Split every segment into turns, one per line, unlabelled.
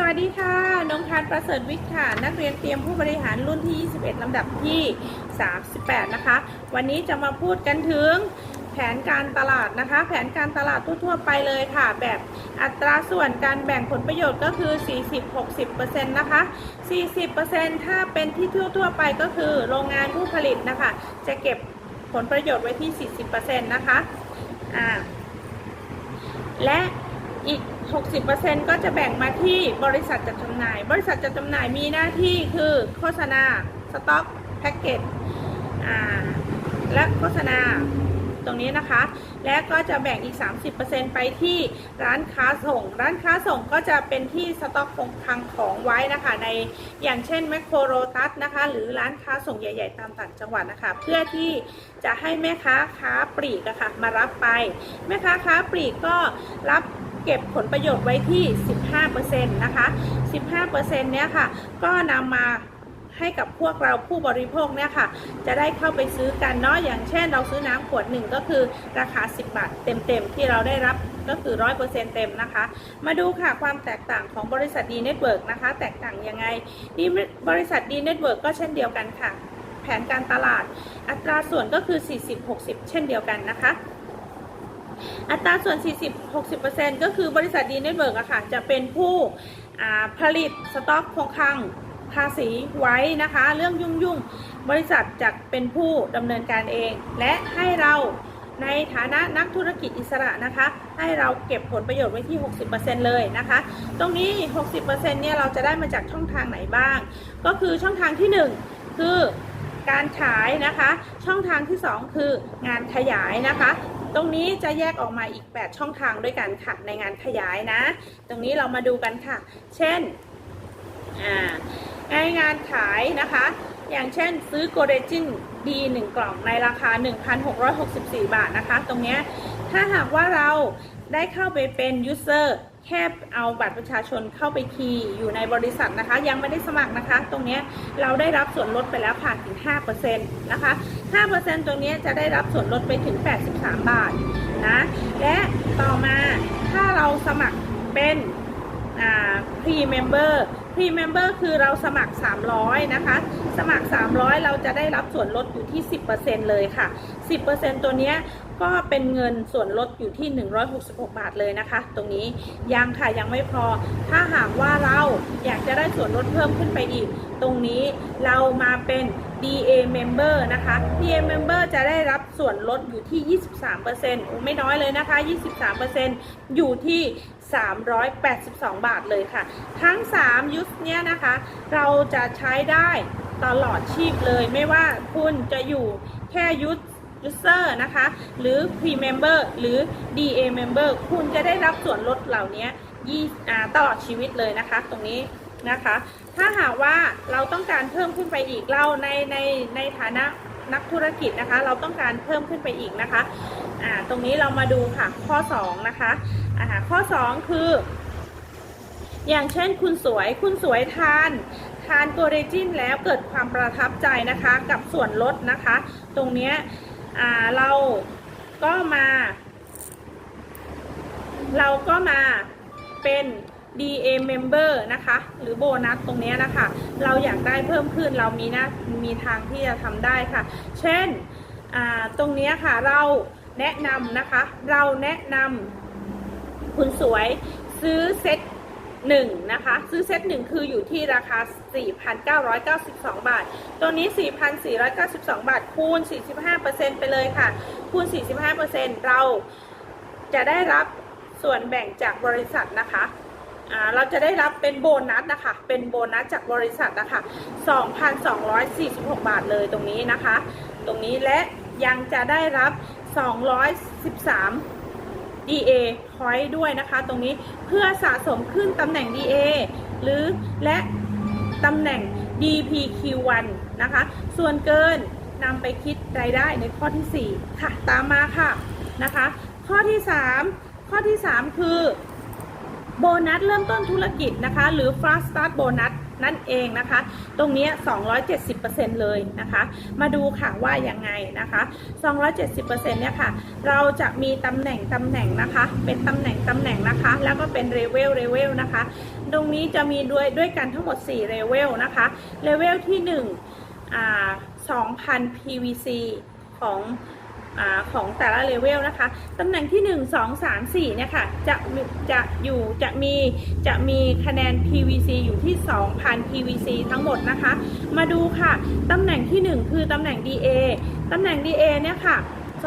สวัสดีค่ะ น้องทันประเสริฐวิทย์ค่ะ นักเรียนเตรียมผู้บริหารรุ่นที่ 21 ลำดับที่ 38 นะคะ วันนี้จะมาพูดกันถึงแผนการตลาดนะคะ แผนการตลาดทั่วๆไปเลยค่ะ แบบอัตราส่วนการแบ่งผลประโยชน์ก็คือ 40-60%นะคะ 40%ถ้าเป็นที่ทั่วๆไปก็คือโรงงานผู้ผลิตนะคะ จะเก็บผลประโยชน์ไว้ที่ 40%นะคะ อ่า และอีก 60%ก็จะแบ่งมาที่บริษัทจัดจำหน่าย บริษัทจัดจำหน่ายมีหน้าที่คือโฆษณาสต็อกแพ็กเกจและโฆษณาตรงนี้นะคะ และก็จะแบ่งอีก 30%ไปที่ร้านค้าส่ง ร้านค้าส่งก็จะเป็นที่สต็อกคงคลังของไว้นะคะ ในอย่างเช่นแมคโครโรตัสนะคะ หรือร้านค้าส่งใหญ่ๆ ตามต่างจังหวัดนะคะ เพื่อที่จะให้แม่ค้าค้าปลีกะค่ะมารับไป แม่ค้าค้าปลีกก็รับ เก็บผลประโยชน์ไว้ที่ 15%นะคะ 15%เนี้ยค่ะ ก็นำมาให้กับพวกเราผู้บริโภคเนี่ยค่ะ จะได้เข้าไปซื้อกันเนาะอย่างเช่นเราซื้อน้ำขวดหนึ่งก็คือราคา 10 บาทเต็มๆ ที่เราได้รับก็คือ 100%เต็มนะคะ มาดูค่ะความแตกต่างของบริษัทดีเน็ตเวิร์กนะคะ แตกต่างยังไงดีบริษัทดีเน็ตเวิร์กก็เช่นเดียวกันค่ะ แผนการตลาดอัตราส่วนก็คือ 40-60 เช่นเดียวกันนะคะ อัตราส่วน 40-60%ก็คือบริษัทดีเน็ตเวิร์กอะค่ะ จะเป็นผู้ผลิตสต็อกคงคลังภาษีไว้นะคะ เรื่องยุ่งยุ่งๆบริษัทจะเป็นผู้ดำเนินการเอง และให้เราในฐานะนักธุรกิจอิสระนะคะ ให้เราเก็บผลประโยชน์ไว้ที่ 60%เลยนะคะ ตรงนี้ 60%เนี่ยเราจะได้มาจากช่องทางไหนบ้าง ก็คือช่องทางที่ 1 คือการขายนะคะ ช่องทางที่ 2 คืองานขยายนะคะ ตรงนี้จะแยกออกมาอีก 8 ช่องทางด้วยกันค่ะในงานขยายนะ ตรงนี้เรามาดูกันค่ะ เช่นอ่าในงานขายนะคะ อย่างเช่นซื้อโกเดจินดี1กล่องในราคา 1,664 บาทนะคะ ตรงนี้ถ้าหากว่าเราได้เข้าไปเป็นยูเซอร์ แค่เอาบัตรประชาชนเข้าไปคีย์อยู่ในบริษัทนะคะ ยังไม่ได้สมัครนะคะ ตรงนี้เราได้รับส่วนลดไปแล้วค่ะถึง 5%นะคะ 5%ตรงนี้จะได้รับส่วนลดไปถึง 83 บาทนะและต่อมาถ้าเราสมัครเป็นพรีเมมเบอร์า pre member pre member คือเราสมัคร 300 นะคะ สมัคร 300 เราจะได้รับส่วนลดอยู่ที่ 10%เลยค่ะ 10%ตัวเนี้ยก็เป็นเงินส่วนลดอยู่ที่ 166 บาทเลยนะคะ ตรงนี้ยังค่ะยังไม่พอ ถ้าหากว่าเราอยากจะได้ส่วนลดเพิ่มขึ้นไปอีก ตรงนี้เรามาเป็น DA member นะคะ DA member จะได้รับส่วนลดอยู่ที่ 23%โอ้ไม่น้อยเลยนะคะ 23%อยู่ที่ 382 บาทเลยค่ะ ทั้ง 3 ยุสเนี้ยนะคะ เราจะใช้ได้ตลอดชีพเลย ไม่ว่าคุณจะอยู่แค่ยุส user นะคะ หรือ pre member หรือ DA member คุณจะได้รับส่วนลดเหล่านี้ยี่ตลอดชีวิตเลยนะคะ ตรงนี้นะคะ ถ้าหากว่าเราต้องการเพิ่มขึ้นไปอีกเราในในในฐานะนักธุรกิจนะคะ เราต้องการเพิ่มขึ้นไปอีกนะคะ อ่าตรงนี้เรามาดูค่ะข้อ 2 นะคะอ่าข้อ 2 คือ อย่างเช่นคุณสวยคุณสวยทาน ทานตัวเรจินแล้วเกิดความประทับใจนะคะ กับส่วนลดนะคะ ตรงนี้อ่าเราก็มา เราก็มาเป็น DA member นะคะ หรือโบนัสตรงนี้นะคะ เราอยากได้เพิ่มขึ้นเรามีน้ามีทางที่จะทำได้ค่ะ เช่นตรงนี้ค่ะเรา แนะนำนะคะ เราแนะนำคุณสวยซื้อเซ็ตหนึ่งนะคะ ซื้อเซตหนึ่งคืออยู่ที่ราคา 4,992 บาท ตัวนี้ 4,492 บาท คูณ 45%ไปเลยค่ะ คูณ 45%เราจะได้รับส่วนแบ่งจากบริษัทนะคะเราจะได้รับเป็นโบนัสนะคะ เป็นโบนัสจากบริษัทนะคะ 2,246 บาทเลยตรงนี้นะคะ ตรงนี้และยังจะได้รับ 213 DA point ด้วยนะคะตรงนี้เพื่อสะสมขึ้นตำแหน่ง DA หรือและตำแหน่ง DPQ1 นะคะ ส่วนเกินนำไปคิดรายได้ในข้อที่ 4 ค่ะ ตามมาค่ะนะคะ ข้อที่ 3 ข้อที่ 3 คือโบนัสเริ่มต้นธุรกิจนะคะ หรือ fast start bonus นั่ นั่นเองนะคะ ตรงนี้ 270%เลยนะคะ มาดูค่ะว่ายังไงนะคะ 270%เนี่ยค่ะ เราจะมีตำแหน่งตำแหน่งนะคะ เป็นตำแหน่งตำแหน่งนะคะ แล้วก็เป็นเลเวลเลเวลนะคะ ตรงนี้จะมีด้วยด้วยกันทั้งหมด4เลเวลนะคะเลเวลที่1อ่า2,000 PVC ของ อของแต่ละเลเวลนะคะตำแหน่งที่ 1 2 3 4เนี่ยค่ะจะจะอยู่จะมีจะมีคะแนน PVC อยู่ที่ 2,000 PVC ทั้งหมดนะคะ มาดูค่ะตำแหน่งที่ 1 คือตำแหน่ง DA ตำแหน่ง DA เนี่ยค่ะ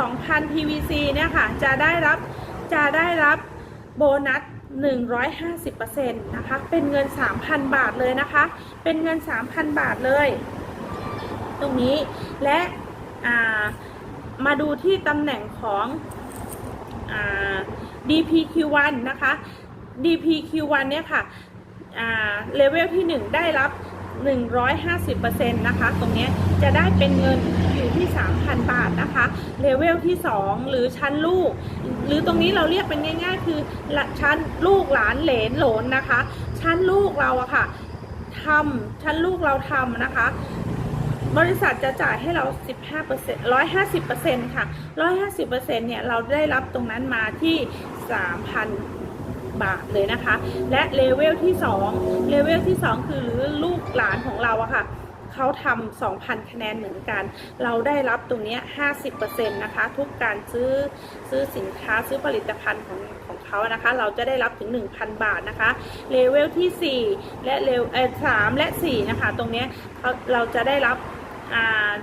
2,000 PVC เนี่ยค่ะจะได้รับจะได้รับโบนัส150%นะคะ เป็นเงิน 3,000 บาทเลยนะคะ เป็นเงิน 3,000 บาทเลย ตรงนี้ และอ่า มาดูที่ตำแหน่งของอ DPQ1 นะคะ DPQ1 เนี่ยค่ะเลเวลที่ 1 ได้รับ 150%นะคะ ตรงนี้จะได้เป็นเงินอยู่ที่ 3,000 บาทนะคะ เลเวลที่ 2 หรือชั้นลูก หรือตรงนี้เราเรียกเป็นง่าย ๆ คือชั้นลูกหลานเหลนโหลนนะคะ ชั้นลูกเราอะค่ะทำชั้นลูกเราทำนะคะ บริษัทจะจ่ายให้เรา 15% 150%ค่ะ 150%เนี่ยเราได้รับตรงนั้นมาที่ 3,000 บาทเลยนะคะ และเลเวลที่ 2 เลเวลที่ 2คือหรือลูกหลานของเราอะค่ะเขาทำ2,000 คะแนนเหมือนกัน เราได้รับตรงนี้ 50%นะคะ ทุกการซื้อซื้อสินค้าซื้อผลิตภัณฑ์ของของเขานะคะ เราจะได้รับถึง 1,000 บาทนะคะ เลเวลที่ 4 และเลเวลเออ3และ 4 นะคะ ตรงนี้เขาเราจะได้รับ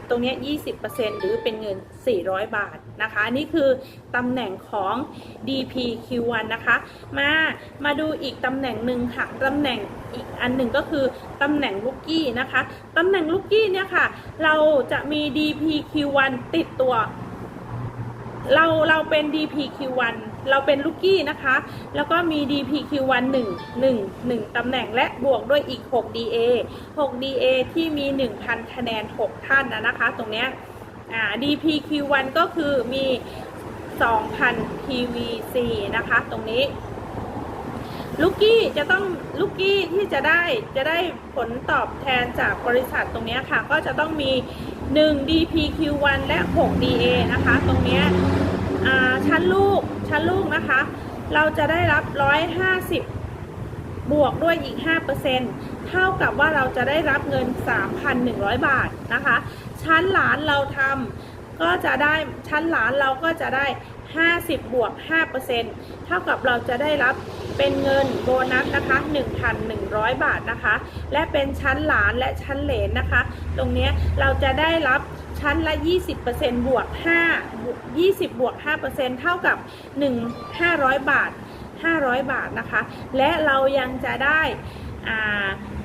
ตรงนี้ย20%หรือเป็นเงิน 400 บาทนะคะ นี่คือตำแหน่งของ DPQ1 นะคะ มา มาดูอีกตำแหน่งหนึ่งค่ะ ตำแหน่งอีกอันหนึ่งก็คือตำแหน่งลูกกี้นะคะ ตำแหน่งลูกกี้เนี่ยค่ะ เราจะมี DPQ1 ติดตัว เรา เราเป็น DPQ1 เราเป็นลูกกี้นะคะ แล้วก็มี DPQ1 1 1 1ตำแหน่งและบวกด้วยอีก 6 DA 6 DA ที่มี 1,000 คะแนน 6 ท่านนะนะคะ ตรงเนี้ย DPQ1 ก็คือมี 2,000 PVC นะคะ ตรงนี้ลูกกี้จะต้องลูกกี้ที่จะได้จะได้ผลตอบแทนจากบริษัทตรงนี้ค่ะ ก็จะต้องมี 1 DPQ1 และ 6 DA นะคะ ตรงนี้ ชั้นลูกชั้นลูกนะคะ เราจะได้รับ 150 บวกด้วยอีก 5%เท่ากับว่าเราจะได้รับเงิน 3,100 บาทนะคะ ชั้นหลานเราทำก็จะได้ชั้นหลานเราก็จะได้ 50 บวก 5%เท่ากับเราจะได้รับเป็นเงินโบนัสนะคะ 1,100 บาทนะคะ และเป็นชั้นหลานและชั้นเหลนนะคะ ตรงนี้เราจะได้รับชั้นละ 20%บวก5บวก 20 บวก 5%เท่ากับ 1 500 บาท 500 บาทนะคะ และเรายังจะได้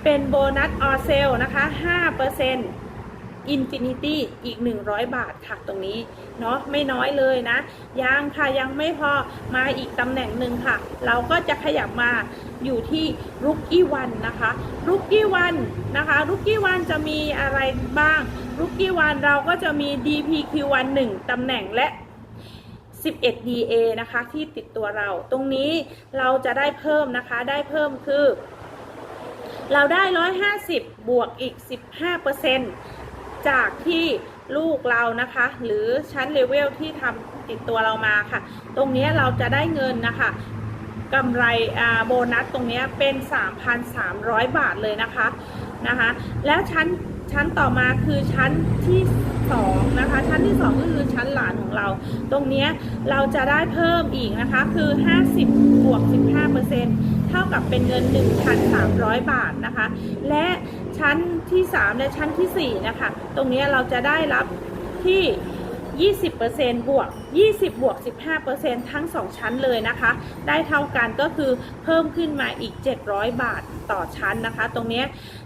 เป็นโบนัสออเซลนะคะ 5% Infinity อีก 100 บาทค่ะตรงนี้เนาะไม่น้อยเลยนะ ยังค่ะยังไม่พอมาอีกตำแหน่งหนึ่งค่ะ เราก็จะขยับมาอยู่ที่ Rookie One นะคะ Rookie One นะคะ Rookie One จะมีอะไรบ้าง Rookie One เราก็จะมี DPQ1 1ตำแหน่งและ 11 DA นะคะที่ติดตัวเรา ตรงนี้เราจะได้เพิ่มนะคะได้เพิ่มคือ เราได้ 150 บวกอีก 15% จากที่ลูกเรานะคะ หรือชั้นเลเวลที่ทำติดตัวเรามาค่ะ ตรงนี้เราจะได้เงินนะคะกำไรโบนัสตรงนี้เป็น 3,300 บาทเลยนะคะนะคะ แล้วชั้นชั้นต่อมาคือชั้นที่2นะคะ ชั้นที่ 2 ก็คือชั้นหลานของเรา ตรงนี้เราจะได้เพิ่มอีกนะคะ คือ 50บวก15%เท่ากับเป็นเงิน 1,300 บาทนะคะ และ ชั้นที่ 3 และชั้นทีสี่ 4 นะคะ ตรงนี้เราจะได้รับที่ 20%บวก 20 บวก 15%ทั้ง 2 ชั้นเลยนะคะ ได้เท่ากันก็คือเพิ่มขึ้นมาอีก 700 บาทต่อชั้นนะคะ ตรงนี้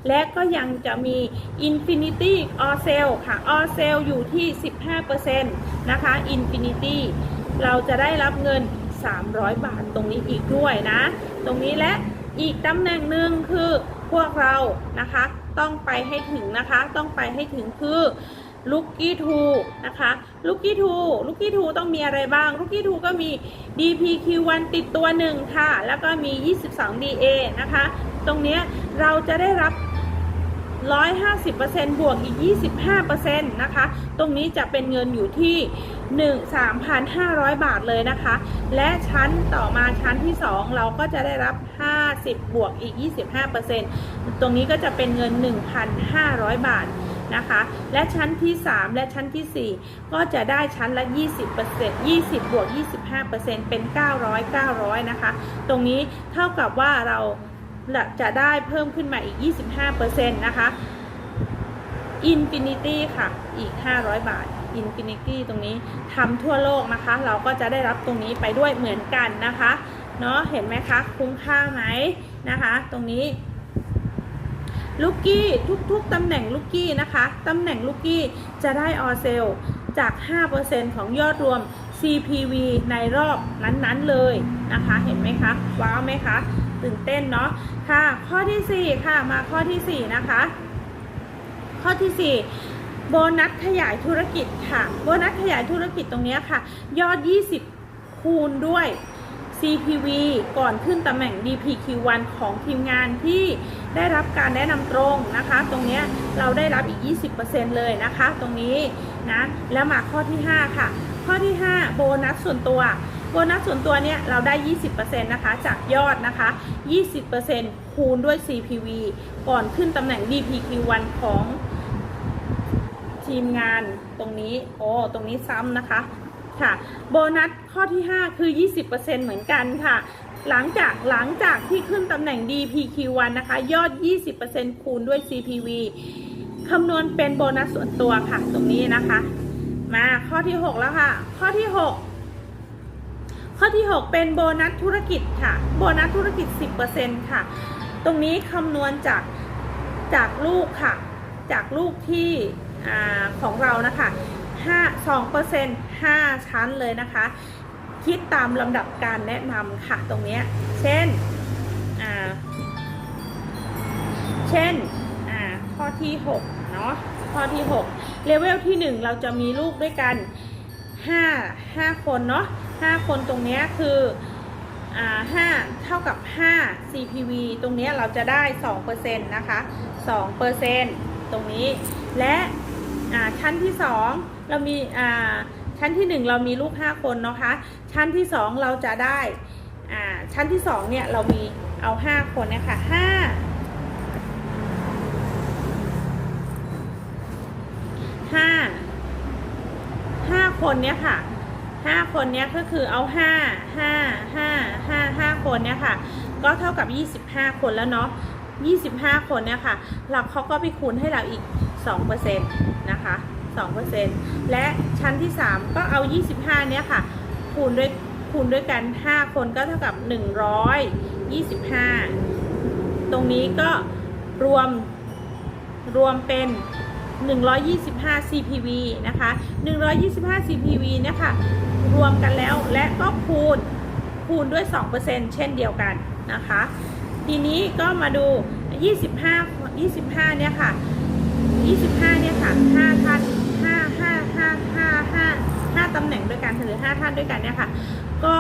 และก็ยังจะมี Infinity o r s e l ค่ะ o r s e l อยู่ที่ 15%นะคะ Infinity เราจะได้รับเงิน 300 บาทตรงนี้อีกด้วยนะ ตรงนี้และอีกตำแหน่งหนึ่งคือพวกเรานะคะ ต้องไปให้ถึงนะคะ ต้องไปให้ถึงคือลูกกี้ทูนะคะลูกกี้ทูลูกกี้ทูต้องมีอะไรบ้างลูกกี้ทูก็มี DPQ1 ติดตัวหนึ่งค่ะ แล้วก็มี 22 DA นะคะ ตรงนี้เราจะได้รับ 150%บวกอีก 25%นะคะ ตรงนี้จะเป็นเงินอยู่ที่ 1 3,500 บาทเลยนะคะ และชั้นต่อมาชั้นที่ 2 เราก็จะได้รับ 50 บวกอีก 25%ตรงนี้ก็จะเป็นเงิน 1,500 บาทนะคะ และชั้นที่ 3 และชั้นทีสี่4 ก็จะได้ชั้นละ 20% 20 บวก 25%เป็น 900 900 นะคะ ตรงนี้เท่ากับว่าเราจะได้เพิ่มขึ้นมาอีก 25%นะคะ Infinity ค่ะ อีก 500 บาท Infinity ตรงนี้ทำทั่วโลกนะคะ เราก็จะได้รับตรงนี้ไปด้วยเหมือนกันนะคะเนาะเห็นไหมคะ คุ้มค่าไหมนะคะ ตรงนี้ลูกกี้ทุกๆตำแหน่งลูกกี้นะคะตำแหน่งลูกกี้จะได้ออเซลจาก 5%ของยอดรวม CPV ในรอบนั้นๆเลยนะคะ เห็นไหมคะ ว้าวไหมคะ ตื่นเต้นเนาะค่ะ ข้อที่ 4 ค่ะ มาข้อที่ 4 นะคะ ข้อที่ 4 โบนัสขยายธุรกิจค่ะ โบนัสขยายธุรกิจตรงนี้ค่ะ ยอด 20 คูณด้วย CPV ก่อนขึ้นตำแหน่ง DPQ1 ของทีมงานที่ได้รับการแนะนำตรงนะคะ ตรงนี้เราได้รับอีก 20%เลยนะคะ ตรงนี้นะ แล้วมาข้อที่ 5 ค่ะ ข้อที่ 5 โบนัสส่วนตัวโบนัสส่วนตัวเนี่ยเราได้ 20%นะคะจากยอดนะคะ 20%คูณด้วย CPV ก่อนขึ้นตำแหน่ง DPQ1 ของ ทีมงานตรงนี้โอ้ตรงนี้ซ้ำนะคะค่ะโบนัสข้อที่ 5 คือ 20%เหมือนกันค่ะ หลังจากหลังจากที่ขึ้นตำแหน่ง DPQ1 นะคะ ยอด 20%คูณด้วย CPV คำนวณเป็นโบนัสส่วนตัวค่ะ ตรงนี้นะคะ มาข้อที่ 6 แล้วค่ะ ข้อที่ 6 ข้อที่ 6 เป็นโบนัสธุรกิจค่ะ โบนัสธุรกิจ 10%ค่ะ ตรงนี้คำนวณจากจากลูกค่ะ จากลูกที่ อของเรานะคะ5 2% 5 ชั้นเลยนะคะ คิดตามลำดับการแนะนำค่ะตรงนี้เช่นเช่นข้อที่ 6 เนาะข้อที่ 6 เลเวลที่ 1 เราจะมีลูกด้วยกัน 5 5 คนเนาะ5คนตรงนี้คืออ่า5เท่ากับ 5 CPV ตรงนี้เราจะได้ 2%นะคะ 2%ตรงนี้และ ชั้นที่ 2 เรามีชั้นที่ 1 เรามีลูก 5 คนนะคะ ชั้นที่ 2 เราจะได้ชั้นที่ 2 เนี่ยเรามีเอา 5 คนเนี่ยค่ะ5ห้าห้าคนเนี้ยค่ะห้าคนเนี้ยก็คือเอาห้าห้าห้าห้าห้าคนเนี้ยค่ะ ก็เท่ากับยี่สิบห้าคนแล้วเนาะยี่สิบห้าคนเนี้ยค่ะเราเขาก็ไปคูณให้เราอีก สองเปอร์เซ็นต์นะคะสองเปอร์เซ็นต์และชั้นที่สามก็เอายี่สิบห้าเนี้ยค่ะ คูณด้วยคูณด้วยกันห้าคนก็เท่ากับหนึ่งร้อยยี่สิบห้าตรงนี้ก็รวมรวมเป็น 125 CPV นะคะ 125 CPV เนี่ยค่ะ รวมกันแล้วและก็คูณคูณด้วย 2%เช่นเดียวกันนะคะ ทีนี้ก็มาดู 25 25 เนี่ยค่ะ 25 เนี่ยค่ะ 5 ท่าน 5 5 5 5 5 5ตำแหน่งด้วยกันหรือ 5 ท่านด้วยกันเนี่ยค่ะ ก็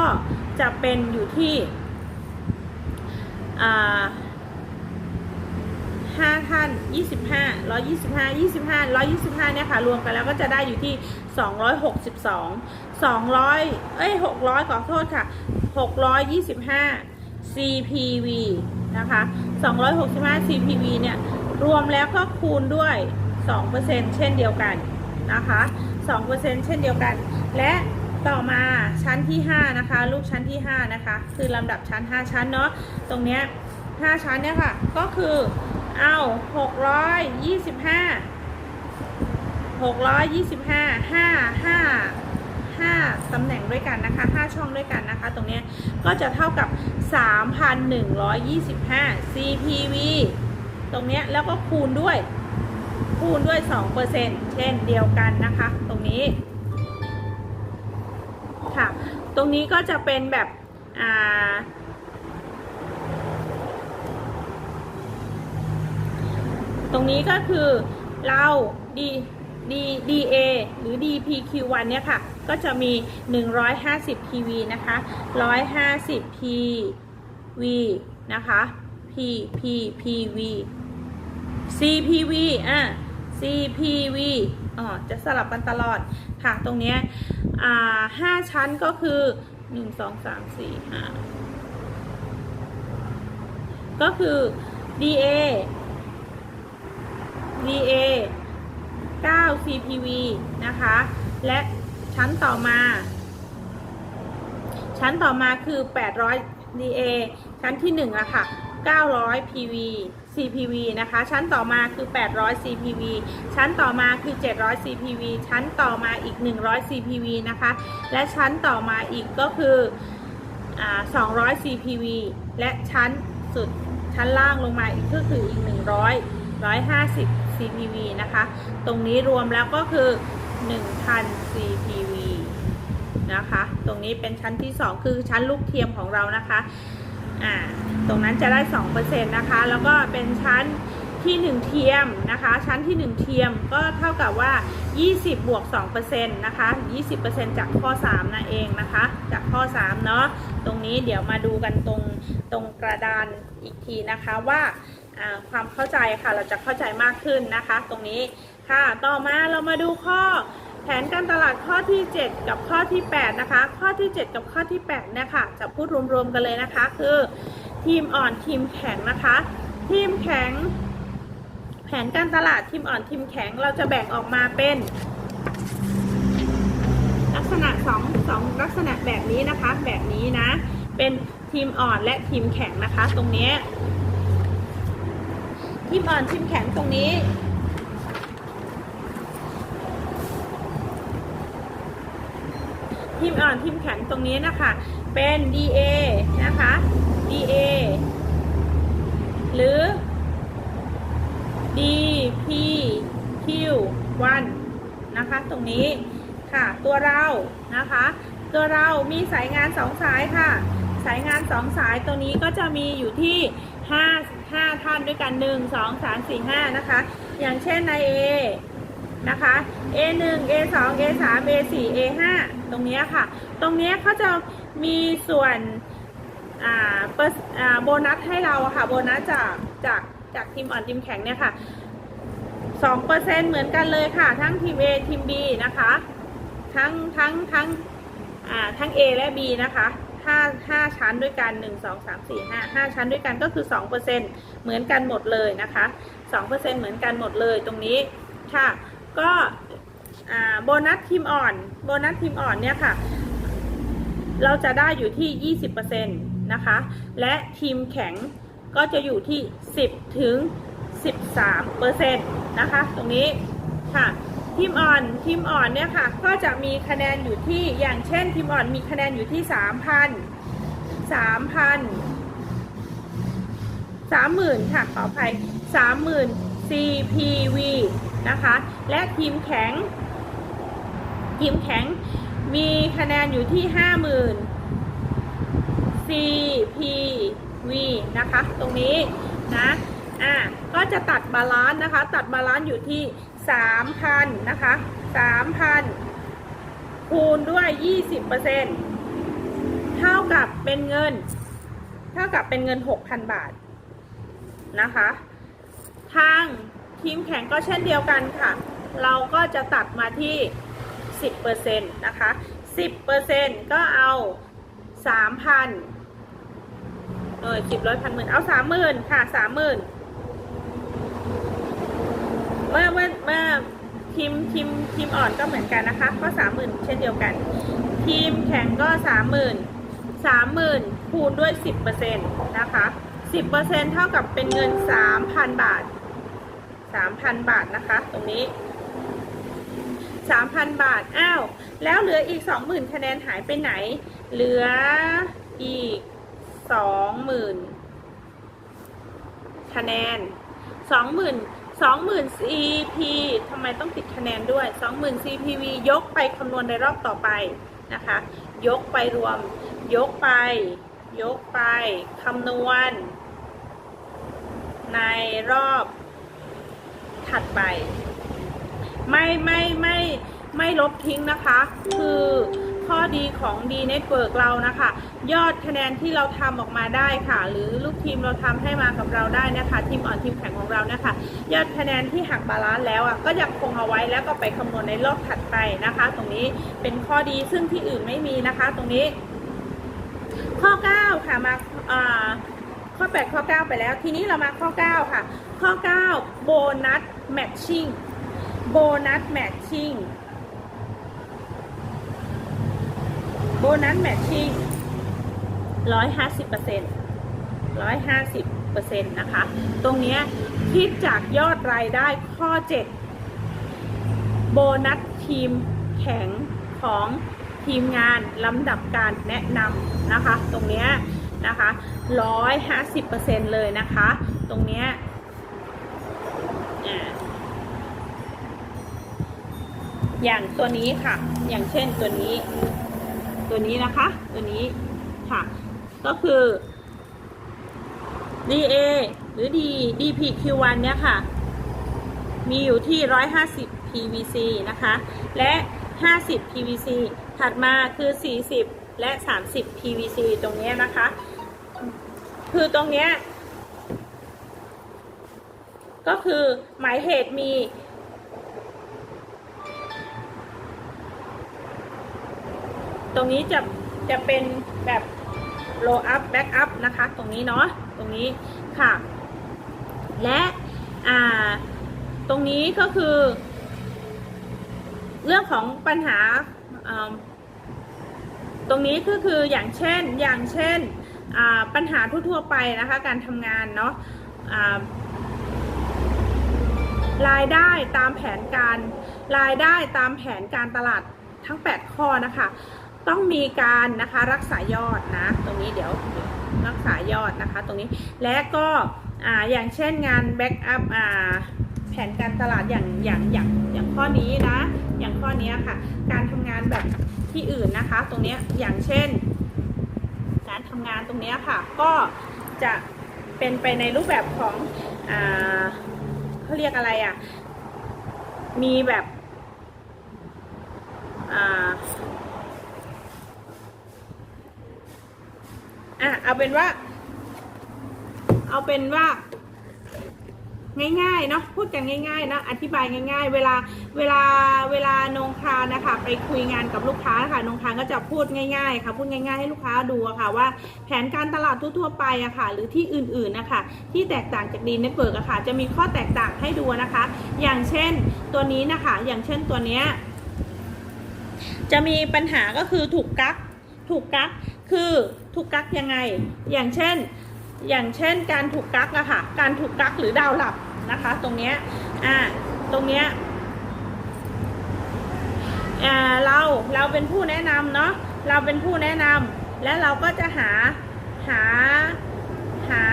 จะเป็นอยู่ที่ห้าท่านยี่สิบห้าร้อยยี่สิบห้ายี่สิบห้าร้อยยี่สิบห้าเนี่ยค่ะรวมกันแล้วก็จะได้อยู่ที่สองร้อยหกสิบสองสองร้อยเอ้ยหกร้อยขอโทษค่ะหกร้อยยี่สิบห้า CPV นะคะสองร้อยหกสิบห้า CPV เนี่ย รวมแล้วก็คูณด้วยสองเปอร์เซ็นเช่นเดียวกันนะคะสองเปอร์เซ็นเช่นเดียวกัน และต่อมาชั้นที่ 5 นะคะลูกชั้นที่ 5 นะคะ คือลำดับชั้น 5 ชั้นเนาะตรงเนี้ย5ชั้นเนี่ยค่ะ ก็คือเอาหกร้อยยี่สิบห้าหกร้อยยี่สิบห้าห้าห้าห้าตำแหน่งด้วยกันนะคะห้าช่องด้วยกันนะคะ ตรงเนี้ยก็จะเท่ากับสามพันหนึ่งร้อยยี่สิบห้า CPV ตรงเนี้ยแล้วก็คูณด้วย คูณด้วยสองเปอร์เซ็นเช่นเดียวกันนะคะ ตรงนี้ค่ะ ตรงนี้ก็จะเป็นแบบอ่าตรงนี้ก็คือเรา D D DA หรือ DPQ1 เนี่ยค่ะ ก็จะมี 150 PV นะคะ 150 PV นะคะ P P PV CPV อะ CPV อ๋อจะสลับกันตลอดค่ะตรงเนี้ยอ่าห้าชั้นก็คือหนึ่งสองสามสี่ห้าก็คือ DA DA 9 CPV นะคะ และชั้นต่อมา ชั้นต่อมาคือ 800 DA ชั้นที่1อะค่ะ 900 PV CPV นะคะ ชั้นต่อมาคือ 800 CPV ชั้นต่อมาคือ 700 CPV ชั้นต่อมาอีก 100 CPV นะคะ และชั้นต่อมาอีกก็คืออ200 CPV และชั้นสุดชั้นล่างลงมาอีกก็คืออีก 100 150 CPV นะคะ ตรงนี้รวมแล้วก็คือ 1,000 CPV นะคะ ตรงนี้เป็นชั้นที่ 2 คือชั้นลูกเทียมของเรานะคะ อ่าตรงนั้นจะได้2%นะคะ แล้วก็เป็นชั้นที่ 1 เทียมนะคะ ชั้นที่ 1 เทียมก็เท่ากับว่า 20 บวก2%นะคะ 20%จากข้อ 3นั่นเองนะคะ จากข้อ 3 เนาะตรงนี้เดี๋ยวมาดูกันตรงตรงกระดานอีกทีนะคะว่าอ่าความเข้าใจค่ะเราจะเข้าใจมากขึ้นนะคะ ตรงนี้ค่ะต่อมาเรามาดูข้อ แผนการตลาดข้อที่ 7 กับข้อที่ 8 นะคะ ข้อที่ 7 กับข้อที่8เนี่ยค่ะจะพูดรวมๆกันเลยนะคะ คือทีมอ่อนทีมแข็งนะคะ ทีมแข็ง แผนการตลาดทีมอ่อนทีมแข็งเราจะแบ่งออกมาเป็น ลักษณะสองสองลักษณะแบบนี้นะคะ แบบนี้นะ เป็นทีมอ่อนและทีมแข็งนะคะ ตรงนี้ ทีมอ่อนทีมแข็งตรงนี้ ทีมอ่อนทีมแข็งตรงนี้นะคะ เป็น DA นะคะ DA หรือ DPQ1 นะคะ ตรงนี้ค่ะ ตัวเรานะคะ ตัวเรามีสายงาน2สายค่ะ สายงาน2สายตัวนี้ก็จะมีอยู่ที่5 5ท่านด้วยกัน 1 2 3 4 5 นะคะ อย่างเช่นใน A นะคะ A1 A2 A3 A4 A5 ตรงนี้ค่ะ ตรงนี้เขาจะมีส่วนโบนัสให้เราค่ะ โบนัสจากจากจากทีมอ่อนทีมแข็งเนี่ยค่ะ2เปอร์เซ็นเหมือนกันเลยค่ะ ทั้งทีม A ทีม B นะคะ ทั้งทั้งทั้งทั้ง A และ B นะคะ5 5ชั้นด้วยกัน1 2 3 4 5 5ชั้นด้วยกันก็คือ2เปอร์เซ็นเหมือนกันหมดเลยนะคะ2เปอร์เซ็นเหมือนกันหมดเลยตรงนี้ค่ะ ก็โบนัสทีมอ่อน โบนัสทีมอ่อนเนี่ยค่ะ เราจะได้อยู่ที่ 20%นะคะ และทีมแข็งก็จะอยู่ที่ 10 ถึง 13%นะคะ ตรงนี้ค่ะ ทีมอ่อน ทีมอ่อนเนี่ยค่ะ ก็จะมีคะแนนอยู่ที่ อย่างเช่น ทีมอ่อนมีคะแนนอยู่ที่ 3,000 3,000 30,000ค่ะขออภัย30,000 CPV นะคะ และทีมแข็ง ทีมแข็งมีคะแนนอยู่ที่ 50,000 CPV นะคะ ตรงนี้นะ อะ ก็จะตัดบาลานซ์นะคะ ตัดบาลานซ์อยู่ที่ 3,000 นะคะ 3,000 คูณด้วย 20%เท่ากับเป็นเงิน เท่ากับเป็นเงิน 6,000 บาทนะคะ ทางทีมแข่งก็เช่นเดียวกันค่ะ เราก็จะตัดมาที่ 10%นะคะ 10%ก็เอา 3,000 เออ10ร้อยพันหมื่นเอา 30,000 ค่ะ 30,000 เมื่อเมื่อเมื่อทีมทีมทีมอ่อนก็เหมือนกันนะคะ ก็30,000เช่นเดียวกัน ทีมแข่งก็30,000 30,000คูณด้วย10%นะคะ10%เท่ากับเป็นเงิน3,000บาท 3,000 บาทนะคะ ตรงนี้ 3,000 บาท อ้าว แล้วเหลืออีก 20,000 คะแนนหายไปไหน เหลืออีก 20,000 คะแนน 20,000 20,000 CP ทำไมต้องติดคะแนนด้วย 20,000 CPV ยกไปคำนวณในรอบต่อไปนะคะ ยกไปรวม ยกไป ยกไปคำนวณ ในรอบ ถัดไป ไม่ไม่ไม่ไม่ลบทิ้งนะคะ คือข้อดีของ D Network เรานะคะ ยอดคะแนนที่เราทำออกมาได้ค่ะ หรือลูกทีมเราทำให้มากับเราได้นะคะทีมอ่อนทีมแข็งของเรานะคะ ยอดคะแนนที่หักบาลานซ์แล้วอะก็ยังคงเอาไว้แล้วก็ไปคำนวณในรอบถัดไปนะคะ ตรงนี้เป็นข้อดีซึ่งที่อื่นไม่มีนะคะ ตรงนี้ ข้อ 9 ค่ะมาอ่า ข้อ 8 ข้อ 9 ไปแล้ว ทีนี้เรามาข้อ 9 ค่ะ ข้อ 9 โบนัสแมทชิ่งโบนัสแมทชิ่งโบนัสแมทชิ่งร้อยห้าสิบเปอร์เซ็นต์ร้อยห้าสิบเปอร์เซ็นต์นะคะ ตรงนี้คิดจากยอดรายได้ข้อ 7 โบนัสทีมแข็งของทีมงานลำดับการแนะนำนะคะ ตรงนี้ นะคะร้อยห้าสิบเปอร์เซ็นต์เลยนะคะ ตรงเนี้ยอ่าอย่างตัวนี้ค่ะ อย่างเช่นตัวนี้ ตัวนี้นะคะ ตัวนี้ค่ะ ก็คือ DA หรือ D DPQ1 เนี่ยค่ะ มีอยู่ที่ 150 PVC นะคะ และ 50 PVC ถัดมาคือ 40 และ 30 PVC ตรงนี้นะคะ คือตรงนี้ ก็คือหมายเหตุมีตรงนี้จะจะเป็นแบบ low up back up นะคะ ตรงนี้เนาะตรงนี้ค่ะ และอ่าตรงนี้ก็คือ เรื่องของปัญหา ตรงนี้ก็คืออย่างเช่นอย่างเช่นปัญหาทั่วๆไปนะคะการทำงานเนาะรายได้ตามแผนการรายได้ตามแผนการตลาดทั้ง 8 ข้อนะคะ ต้องมีการนะคะรักษายอดนะตรงนี้เดี๋ยวรักษายอดนะคะตรงนี้และก็ออย่างเช่นงานแบ็กอัพแผนการตลาดอย่างอย่างอย่าง อย่างข้อนี้นะ อย่างข้อนี้ค่ะ การทำงานแบบที่อื่นนะคะ ตรงนี้อย่างเช่น การทำงานตรงนี้ค่ะ ก็จะเป็นไปในรูปแบบของอ่าเขาเรียกอะไรอะ มีแบบอ่าอะเอาเป็นว่า เอาเป็นว่า ง่ายๆเนาะพูดกันง่ายๆนะอธิบายง่าย ๆ เวลาเวลาเวลานงคานะคะไปคุยงานกับลูกค้าค่ะนงคาก็จะพูดง่ายๆค่ะพูดง่าย ๆ ให้ลูกค้าดูอะค่ะว่าแผนการตลาดทั่วๆไปอะค่ะ หรือที่อื่นๆนะคะที่แตกต่างจากดีเน็ตเวิร์กอะค่ะ จะมีข้อแตกต่างให้ดูนะคะ อย่างเช่นตัวนี้นะคะอย่างเช่นตัวเนี้ยจะมีปัญหาก็คือถูกกักถูกกักคือถูกกักยังไง อย่างเช่น อย่างเช่นการถูกกักอะค่ะ การถูกกักหรือดาวหลับ นะคะ ตรงเนี้ยอ่าตรงเนี้ยอ่าเราเราเป็นผู้แนะนำเนาะเราเป็นผู้แนะนำและเราก็จะหาหาหา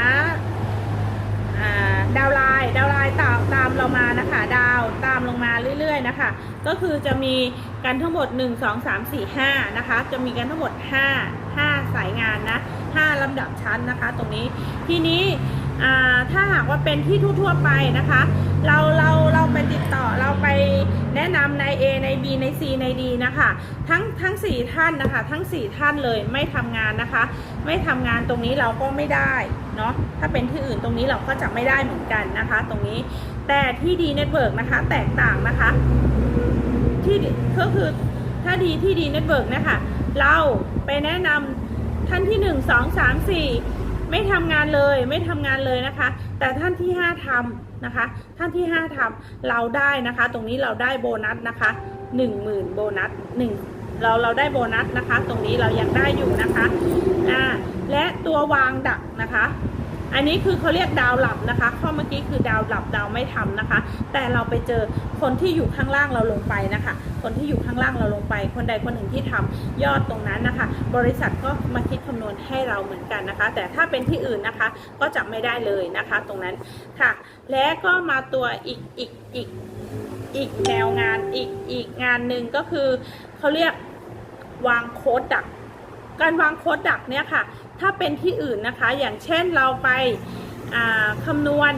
อ่าดาวไลน์ดาวไลน์ตามตามเรามานะคะดาวตามลงมาเรื่อยๆนะคะ ก็คือจะมีกันทั้งหมด 1 2 3 4 5นะคะจะมีกันทั้งหมด 5 5 สายงานนะ5ลำดับชั้นนะคะ ตรงนี้ทีนี้ ถ้าหากว่าเป็นที่ทั่วๆไปนะคะ เราเราเราไปติดต่อเราไปแนะนำใน A ใน B ใน C ใน D นะคะทั้งทั้ง 4 ท่านนะคะ ทั้ง 4 ท่านเลยไม่ทำงานนะคะ ไม่ทำงานตรงนี้เราก็ไม่ได้เนาะถ้าเป็นที่อื่นตรงนี้เราก็จะไม่ได้เหมือนกันนะคะ ตรงนี้แต่ที่ดีเน็ตเวิร์กนะคะแตกต่างนะคะที่ก็คือถ้าดีที่ดีเน็ตเวิร์กนะคะเราไปแนะนำท่านที่ 1 2 3 4 ไม่ทำงานเลยไม่ทำงานเลยนะคะ แต่ท่านที่ 5ทำนะคะ ท่านที่ 5ทำเราได้นะคะ ตรงนี้เราได้โบนัสนะคะ 10,000 โบนัส1เราเราได้โบนัสนะคะ ตรงนี้เรายังได้อยู่นะคะอ่าและตัววางดักนะคะ อันนี้คือเขาเรียกดาวหลับนะคะ ข้อเมื่อกี้คือดาวหลับดาวไม่ทำนะคะ แต่เราไปเจอคนที่อยู่ข้างล่างเราลงไปนะคะ คนที่อยู่ข้างล่างเราลงไป คนใดคนหนึ่งที่ทำยอดตรงนั้นนะคะ บริษัทก็มาคิดคำนวณให้เราเหมือนกันนะคะ แต่ถ้าเป็นที่อื่นนะคะก็จะไม่ได้เลยนะคะ ตรงนั้นค่ะ และก็มาตัวอีกอีกอีกอีกแนวงานอีกอีกงานหนึ่งก็คือเขาเรียกวางโค้ดดัก การวางโค้ดดักเนี่ยค่ะ ถ้าเป็นที่อื่นนะคะ อย่างเช่นเราไปาคำนวณ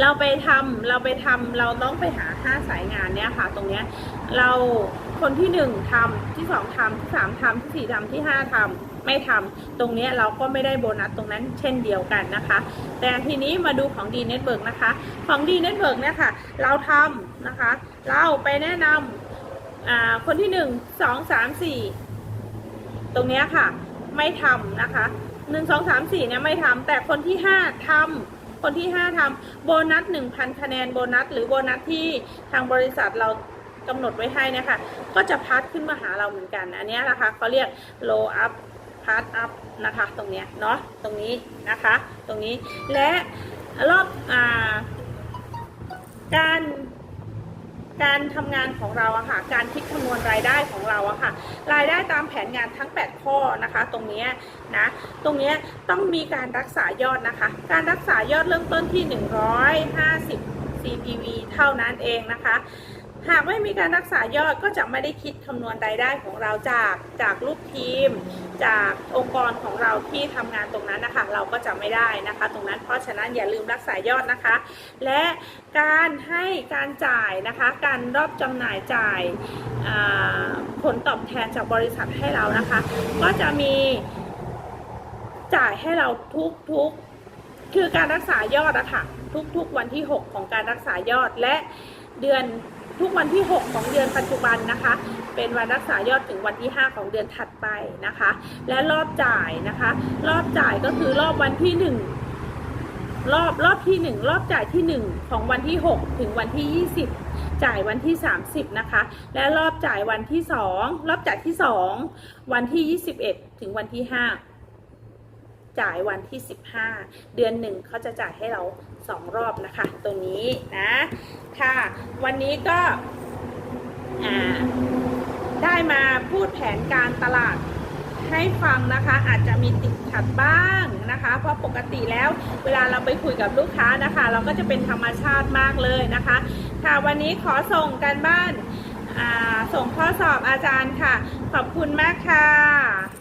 เราไปทำเราไปทำเราต้องไปหาห้าสายงานเนี่ยค่ะ ตรงเนี้ยเราคนที่หนึ่งทำที่สองทำที่สามทำที่สี่ทำที่ห้าทำไม่ทำตรงเนี้ยเราก็ไม่ได้โบนัสตรงนั้นเช่นเดียวกันนะคะ แต่ทีนี้มาดูของดีเน็ตเบิร์กนะคะ ของดีเน็ตเบิร์กเนี่ยค่ะ เราทำนะคะ เราไปแนะนำ อ่าคนที่หนึ่งสองสามสี่ตรงเนี้ยค่ะ ไม่ทำนะคะหนึ่งสองสามสี่เนี่ยไม่ทำแต่คนที่ห้าทำคนที่ห้าทำโบนัสหนึ่งพันคะแนนโบนัส หรือโบนัสที่ทางบริษัทเรากำหนดไว้ให้นะคะ ก็จะพัดขึ้นมาหาเราเหมือนกัน อันนี้นะคะเขาเรียก low up พัด up นะคะ ตรงเนี้ยเนาะตรงนี้นะคะ ตรงนี้และรอบอ่าการ การทำงานของเราอะค่ะ การคิดคำนวณรายได้ของเราอะค่ะ รายได้ตามแผนงานทั้ง 8 ข้อนะคะ ตรงนี้นะ ตรงนี้ต้องมีการรักษายอดนะคะ การรักษายอดเริ่มต้นที่ 150 CPV เท่านั้นเองนะคะ หากไม่มีการรักษายอดก็จะไม่ได้คิดคำนวณรายได้ของเราจากจากลูกทีม จากองค์กรของเราที่ทำงานตรงนั้นนะคะ เราก็จะไม่ได้นะคะ ตรงนั้นเพราะฉะนั้นอย่าลืมรักษายอดนะคะ และการให้การจ่ายนะคะ การรอบจำหน่ายจ่ายผลตอบแทนจากบริษัทให้เรานะคะ ก็จะมีจ่ายให้เราทุกทุกคือการรักษายอดอะค่ะทุกๆวันที่ 6 ของการรักษายอดและเดือน ทุกวันที่ 6 ของเดือนปัจจุบันนะคะ เป็นวันรักษายอดถึงวันที่ 5 ของเดือนถัดไปนะคะ และรอบจ่ายนะคะ รอบจ่ายก็คือรอบวันที่ 1 รอบรอบที่ 1 รอบจ่ายที่ 1 ของวันที่ 6 ถึงวันที่ 20 จ่ายวันที่ 30 นะคะ และรอบจ่ายวันที่ 2 รอบจ่ายที่ 2 วันที่ 21 ถึงวันที่ 5 จ่ายวันที่ 15 เดือนหนึ่งเขาจะจ่ายให้เรา 2 รอบนะคะ ตัวนี้นะค่ะ วันนี้ก็ได้มาพูดแผนการตลาดให้ฟังนะคะอาจจะมีติดขัดบ้างนะคะ เพราะปกติแล้วเวลาเราไปคุยกับลูกค้านะคะ เราก็จะเป็นธรรมชาติมากเลยนะคะ ค่ะวันนี้ขอส่งกันบ้านส่งข้อสอบอาจารย์ค่ะ ขอบคุณมากค่ะ